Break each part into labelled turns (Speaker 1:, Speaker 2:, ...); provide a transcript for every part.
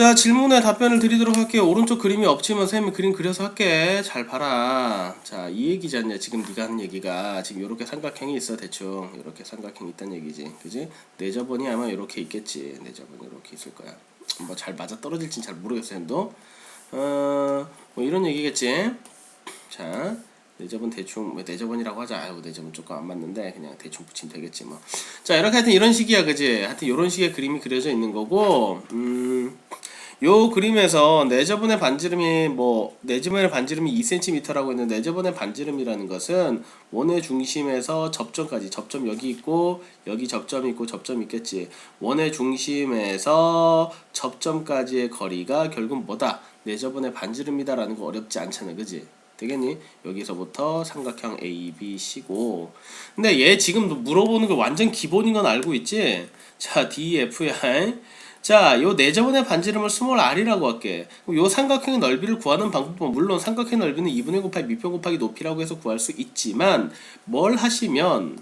Speaker 1: 자 질문에 답변을 드리도록 할게요. 오른쪽 그림이 없지만 쌤이 그림 그려서 할게. 잘 봐라. 자 이 얘기지 않냐. 지금 네가 하는 얘기가 지금 이렇게 삼각형이 있어 대충. 이렇게 삼각형이 있다는 얘기지. 그지? 내 저번이 아마 이렇게 있겠지. 내 저번이 이렇게 있을 거야. 뭐 잘 맞아 떨어질진 잘 모르겠어 쌤도. 어뭐 이런 얘기겠지. 자 내접은 대충 뭐 내접은이라고 하자. 아유 내접은 조금 안 맞는데 그냥 대충 붙이면 되겠지 뭐 자 이렇게 하여튼 이런 식이야 그지? 하여튼 이런 식의 그림이 그려져 있는 거고 음 요 그림에서 내접은의 반지름이 뭐 내접은의 반지름이 2cm라고 했는데 내접은의 반지름이라는 것은 원의 중심에서 접점까지 접점 여기 있고 여기 접점이 있고 접점이 있겠지. 원의 중심에서 접점까지의 거리가 결국 뭐다? 내접은의 반지름이다라는 거 어렵지 않잖아. 그지? 되겠니? 여기서부터 삼각형 A, B, C고. 근데 얘 지금 물어보는 거 완전 기본인 건 알고 있지? 자, D, F야 자, 요 내저번의 반지름을 스몰 r이라고 할게. 요 삼각형의 넓이를 구하는 방법은 물론 삼각형의 넓이는 2분의 곱하기 밑변 곱하기 높이라고 해서 구할 수 있지만 뭘 하시면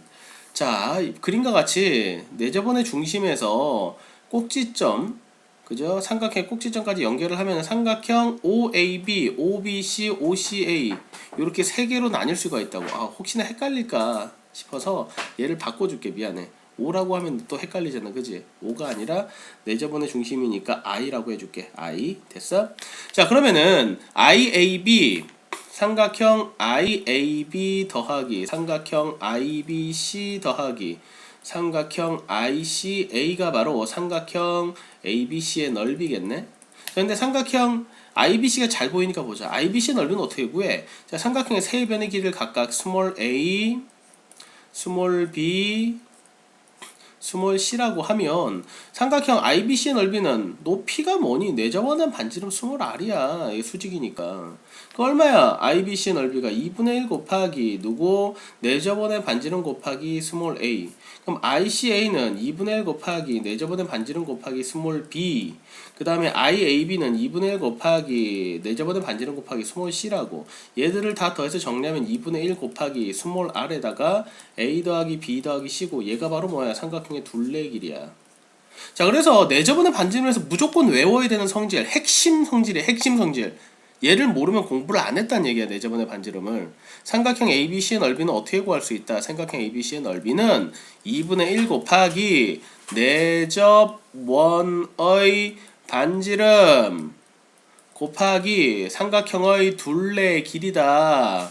Speaker 1: 자, 그림과 같이 내저번의 중심에서 꼭지점 그죠? 삼각형 꼭지점까지 연결을 하면 삼각형 OAB, OBC, OCA 이렇게 세 개로 나뉠 수가 있다고. 아, 혹시나 헷갈릴까 싶어서 얘를 바꿔줄게. 미안해. O라고 하면 또 헷갈리잖아. 그지? O가 아니라 내저번의 중심이니까 I라고 해줄게. I. 됐어? 자, 그러면은 IAB 삼각형 IAB 더하기 삼각형 IBC 더하기 삼각형 ICA가 바로 삼각형 ABC의 넓이겠네. 그런데 삼각형 IBC가 잘 보이니까 보자. IBC의 넓이는 어떻게 구해? 자, 삼각형의 세 변의 길이를 각각 스몰 a, 스몰 b, 스몰 c라고 하면 삼각형 IBC의 넓이는 높이가 뭐니? 내저번한 반지름 스몰 r이야. 이게 수직이니까. 그 얼마야? IBC의 넓이가 2분의 1 곱하기 누구? 내저번의 반지름 곱하기 스몰 a. 그럼 ICA는 2분의 1 곱하기 내저번의 반지름 곱하기 스몰 b. 그 다음에 IAB는 2분의 1 곱하기 내저번의 반지름 곱하기 스몰 c라고. 얘들을 다 더해서 정리하면 2분의 1 곱하기 스몰 r에다가 a 더하기 b 더하기 c고 얘가 바로 뭐야? 삼각형의 둘레 길이야. 자 그래서 내저번의 반지름에서 무조건 외워야 되는 성질 핵심 성질이 핵심 성질. 얘를 모르면 공부를 안 했다는 얘기야 내저번의 반지름을. 삼각형 ABC의 넓이는 어떻게 구할 수 있다? 삼각형 ABC의 넓이는 2분의 1 곱하기 내접 원의 반지름 곱하기 삼각형의 둘레 길이다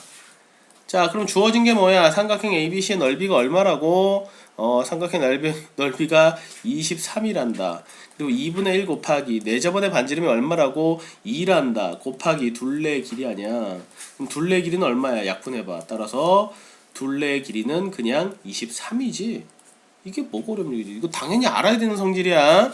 Speaker 1: 자 그럼 주어진 게 뭐야? 삼각형 ABC의 넓이가 얼마라고? 어 삼각형 넓이, 넓이가 23이란다. 그리고 2분의 1 곱하기 내저번의 반지름이 얼마라고? 2란다. 곱하기 둘레 길이 아니야. 그럼 둘레 길이는 얼마야? 약분해봐. 따라서 둘레 길이는 그냥 23이지. 이게 뭐가 어렵니 이거 당연히 알아야 되는 성질이야